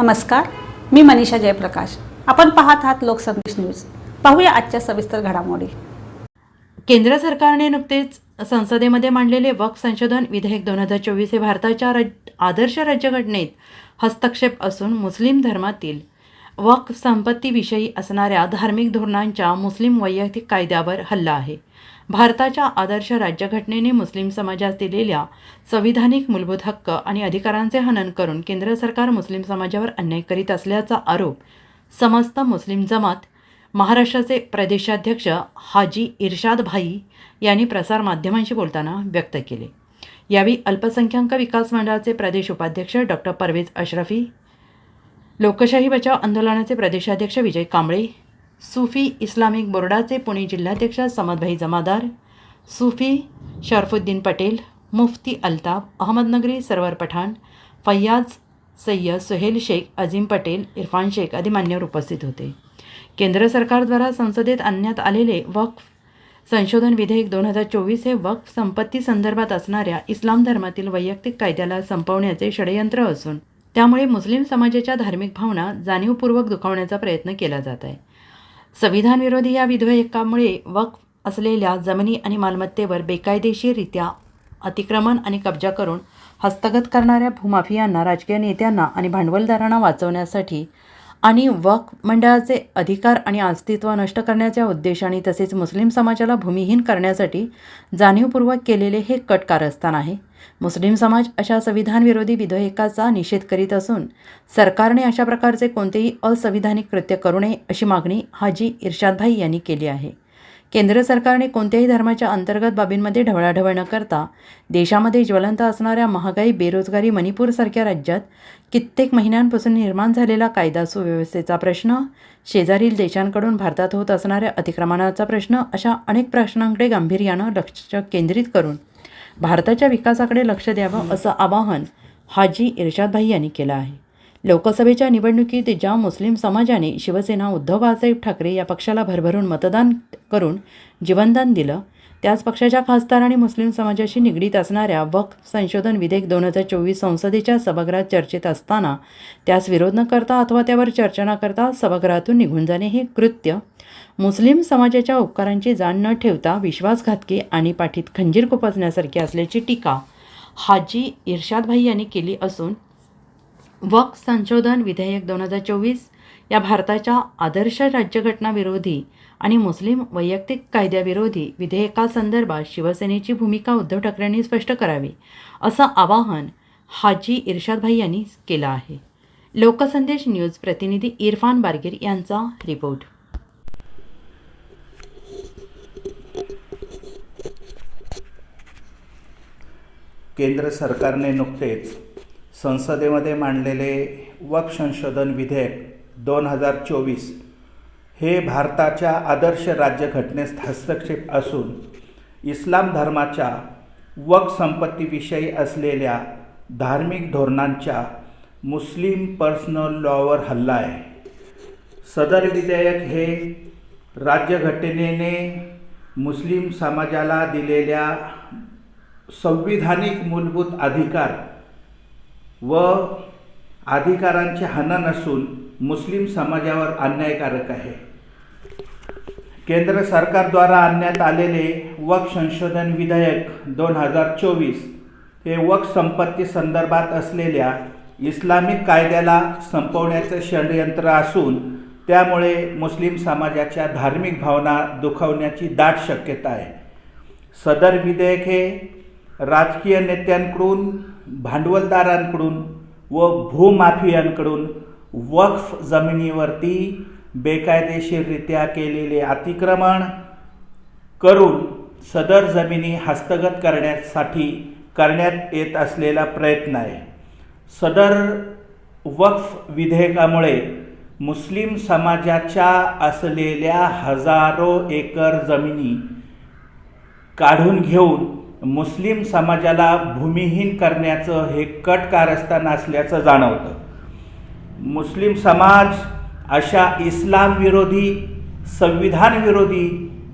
नमस्कार मी मनीषा जयप्रकाश. आपण पाहत आहात लोकसंदेश न्यूज. पाहूया आजच्या सविस्तर घडामोडी. केंद्र सरकारने नुकतेच संसदेमध्ये मांडलेले वक्फ संशोधन विधेयक दोन हजार चोवीस हे भारताच्या आदर्श राज्यघटनेत हस्तक्षेप असून मुस्लिम धर्मातील वक्फ संपत्तीविषयी असणाऱ्या धार्मिक धोरणांच्या मुस्लिम वैयक्तिक कायद्यावर हल्ला आहे. भारताच्या आदर्श राज्यघटनेने मुस्लिम समाजास दिलेल्या संविधानिक मूलभूत हक्क आणि अधिकारांचे हनन करून केंद्र सरकार मुस्लिम समाजावर अन्याय करीत असल्याचा आरोप समस्त मुस्लिम जमात महाराष्ट्राचे प्रदेशाध्यक्ष हाजी इर्शाद भाई यांनी प्रसारमाध्यमांशी बोलताना व्यक्त केले. यावेळी अल्पसंख्याक विकास मंडळाचे प्रदेश उपाध्यक्ष डॉक्टर परवेज अशरफी लोकशाही बचाव आंदोलनाचे प्रदेशाध्यक्ष विजय कांबळे सुफी इस्लामिक बोर्डाचे पुणे जिल्हाध्यक्ष समदभाई जमादार सुफी शरफुद्दीन पटेल मुफ्ती अल्ताफ अहमदनगरी सरवर पठाण फैयाज सय्यद सुहेल शेख अझीम पटेल इरफान शेख आदी मान्यवर उपस्थित होते. केंद्र सरकारद्वारा संसदेत आणण्यात आलेले वक्फ संशोधन विधेयक दोन हजार चोवीस हे वक्फ संपत्ती संदर्भात असणाऱ्या इस्लाम धर्मातील वैयक्तिक कायद्याला संपवण्याचे षडयंत्र असून त्यामुळे मुस्लिम समाजाच्या धार्मिक भावना जाणीवपूर्वक दुखावण्याचा प्रयत्न केला जात आहे. संविधानविरोधी या विधेयकामुळे वक्फ असलेल्या जमिनी आणि मालमत्तेवर बेकायदेशीररित्या अतिक्रमण आणि कब्जा करून हस्तगत करणाऱ्या भूमाफियांना राजकीय नेत्यांना आणि भांडवलदारांना वाचवण्यासाठी आणि वक्फ मंडळाचे अधिकार आणि अस्तित्व नष्ट करण्याच्या उद्देशाने तसेच मुस्लिम समाजाला भूमिहीन करण्यासाठी जाणीवपूर्वक केलेले हे कट कारस्थान आहे. मुस्लिम समाज अशा संविधानविरोधी विधेयकाचा निषेध करीत असून सरकारने अशा प्रकारचे कोणतेही असंविधानिक कृत्य करू नये अशी मागणी हाजी इर्शादभाई यांनी केली आहे. केंद्र सरकारने कोणत्याही धर्माच्या अंतर्गत बाबींमध्ये ढवळाढवळ न करता देशामध्ये ज्वलंत असणाऱ्या महागाई बेरोजगारी मणिपूरसारख्या राज्यात कित्येक महिन्यांपासून निर्माण झालेला कायदा सुव्यवस्थेचा प्रश्न शेजारील देशांकडून भारतात होत असणाऱ्या अतिक्रमणाचा प्रश्न अशा अनेक प्रश्नांकडे गांभीर्यानं लक्ष केंद्रित करून भारताच्या विकासाकडे लक्ष द्यावं असं आवाहन हाजी इर्शादभाई यांनी केलं आहे. लोकसभेच्या निवडणुकीत ज्या मुस्लिम समाजाने शिवसेना उद्धव बाळासाहेब ठाकरे या पक्षाला भरभरून मतदान करून जीवनदान दिलं त्याच पक्षाच्या खासदार आणि मुस्लिम समाजाशी निगडीत असणाऱ्या वक्फ संशोधन विधेयक दोन हजार चोवीस संसदेच्या सभागृहात चर्चेत असताना त्यास विरोध न करता अथवा त्यावर चर्चा न करता सभागृहातून निघून जाणे हे कृत्य. मुस्लिम समाजाच्या उपकारांची जाण न ठेवता विश्वासघातकी आणि पाठीत खंजीर खुपसण्यासारखी असल्याची टीका हाजी इर्शादभाई यांनी केली असून वक्फ संशोधन विधेयक दोन हजार चोवीस या भारताच्या आदर्श राज्यघटनाविरोधी आणि मुस्लिम वैयक्तिक कायद्याविरोधी विधेयकासंदर्भात शिवसेनेची भूमिका उद्धव ठाकरेंनी स्पष्ट करावी असं आवाहन हाजी इर्शादभाई यांनी केलं आहे. लोकसंदेश न्यूज प्रतिनिधी इरफान बारगीर यांचा रिपोर्ट. केंद्र सरकारने नुकतेच संसदेमध्ये मांडलेले वक्फ संशोधन विधेयक दोन हजार चोवीस हे भारताच्या आदर्श राज्यघटनेस हस्तक्षेप असून इस्लाम धर्माच्या वक संपत्तीविषयी असलेल्या धार्मिक धोरणांच्या मुस्लिम पर्सनल लॉवर हल्ला आहे. सदर विधेयक हे राज्यघटनेने मुस्लिम समाजाला दिलेल्या संविधानिक मूलभूत अधिकार व अधिकारांचे हनन असून मुस्लिम समाजावर अन्यायकारक आहे. केंद्र सरकारद्वारा आणण्यात आलेले वक संशोधन विधेयक दोन हजार चोवीस हे वक संपत्ती संदर्भात असलेल्या इस्लामिक कायद्याला संपवण्याचं षडयंत्र असून त्यामुळे मुस्लिम समाजाच्या धार्मिक भावना दुखावण्याची दाट शक्यता आहे. सदर विधेयक हे राजकीय नेत्यांकडून भांडवलदारांकडून व भूमाफियांकडून वक्फ जमिनीवरती बेकायदेशीररित्या केलेले अतिक्रमण करून सदर जमिनी हस्तगत करण्यासाठी करण्यात येत असलेला प्रयत्न आहे. सदर वक्फ विधेयकामुळे मुस्लिम समाजाच्या असलेल्या हजारो एकर जमिनी काढून घेऊन मुस्लिम समाजाला भूमिहीन करण्याचं हे कट कारस्थान असल्याचं जाणवतं. मुस्लिम समाज अशा इस्लाम विरोधी संविधान विरोधी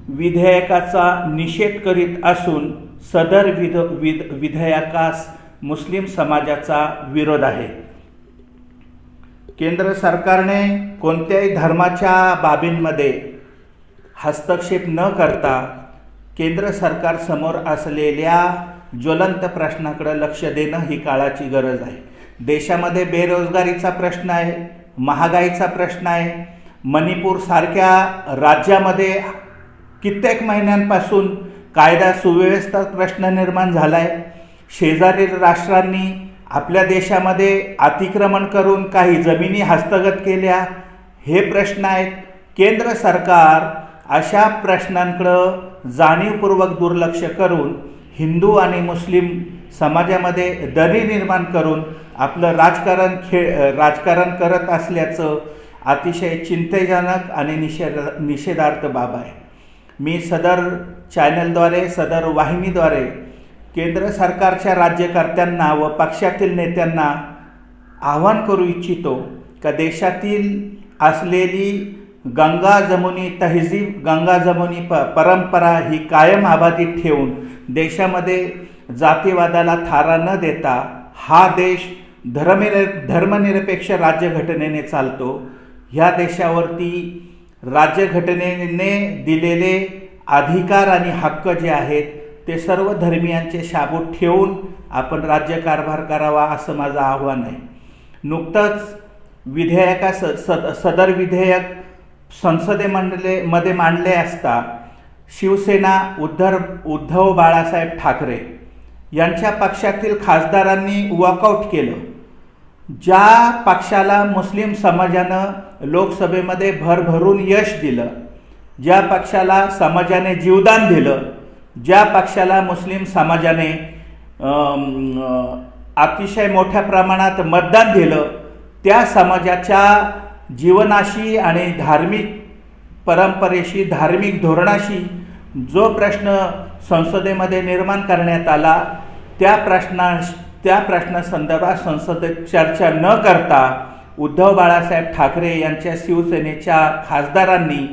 विधेयकाचा निषेध करीत असून सदर विध विध विधेयकास मुस्लिम समाजाचा विरोध आहे. केंद्र सरकारने कोणत्याही धर्माच्या बाबींमध्ये हस्तक्षेप न करता केंद्र सरकारसमोर असलेल्या ज्वलंत प्रश्नाकडे लक्ष देणं ही काळाची गरज आहे. देशामध्ये बेरोजगारीचा प्रश्न आहे. महागाईचा प्रश्न आहे. मणिपूरसारख्या राज्यामध्ये कित्येक महिन्यांपासून कायदा सुव्यवस्था प्रश्न निर्माण झाला आहे शेजारील राष्ट्रांनी आपल्या देशामध्ये अतिक्रमण करून काही जमिनी हस्तगत केल्या. हे प्रश्न आहेत. केंद्र सरकार अशा प्रश्नांकडं जाणीवपूर्वक दुर्लक्ष करून हिंदू आणि मुस्लिम समाजामध्ये दरी निर्माण करून आपलं राजकारण खेळ राजकारण करत असल्याचं अतिशय चिंतेजनक आणि निषेध निषेधार्थ बाब आहे. मी सदर चॅनलद्वारे सदर वाहिनीद्वारे केंद्र सरकारच्या राज्यकर्त्यांना व पक्षातील नेत्यांना आवाहन करू इच्छितो का देशातील असलेली गंगा जमुनी तहजीब गंगा जमुनी प परंपरा ही कायम आबादीत ठेवून देशामध्ये जातीवादाला थारा न देता हा देश धर्मनिर धर्मनिरपेक्ष राज्यघटनेने चालतो. ह्या देशावरती राज्यघटनेने दिलेले अधिकार आणि हक्क जे आहेत ते सर्व धर्मियांचे शाबूत ठेवून आपण राज्यकारभार करावा असं माझं आव्हान आहे. नुकतंच विधेयका स सद सदर विधेयक संसदे मांडले मध्ये मांडले असता शिवसेना उद्धर उद्धव बाळासाहेब ठाकरे यांच्या पक्षातील खासदारांनी वॉकआउट केलं. ज्या पक्षाला मुस्लिम समाजानं लोकसभेमध्ये भरभरून यश दिलं ज्या पक्षाला समाजाने जीवदान दिलं ज्या पक्षाला मुस्लिम समाजाने अतिशय मोठ्या प्रमाणात मतदान दिलं त्या समाजाच्या जीवनाशी आणि धार्मिक परंपरेशी धार्मिक धोरणाशी जो प्रश्न संसदेमध्ये निर्माण करण्यात आला त्या प्रश्ना त्या प्रश्नासंदर्भात संसदेत चर्चा न करता उद्धव बाळासाहेब ठाकरे यांच्या शिवसेनेच्या खासदारांनी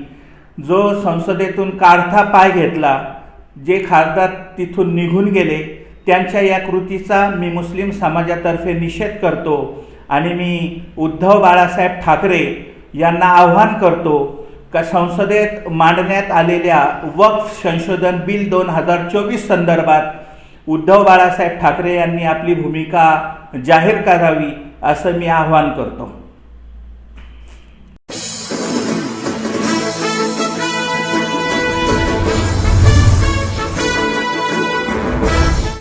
जो संसदेतून काढता पाय घेतला जे खासदार तिथून निघून गेले त्यांच्या या कृतीचा मी मुस्लिम समाजातर्फे निषेध करतो आणि मी उद्धव बाळासाहेब ठाकरे यांना आव्हान करतो का संसदेत मांडण्यात आलेल्या वक्फ संशोधन बिल दोन हजार चोवीस संदर्भात उद्धव बाळासाहेब ठाकरे यांनी आपली भूमिका जाहीर करावी असं मी आवाहन करतो.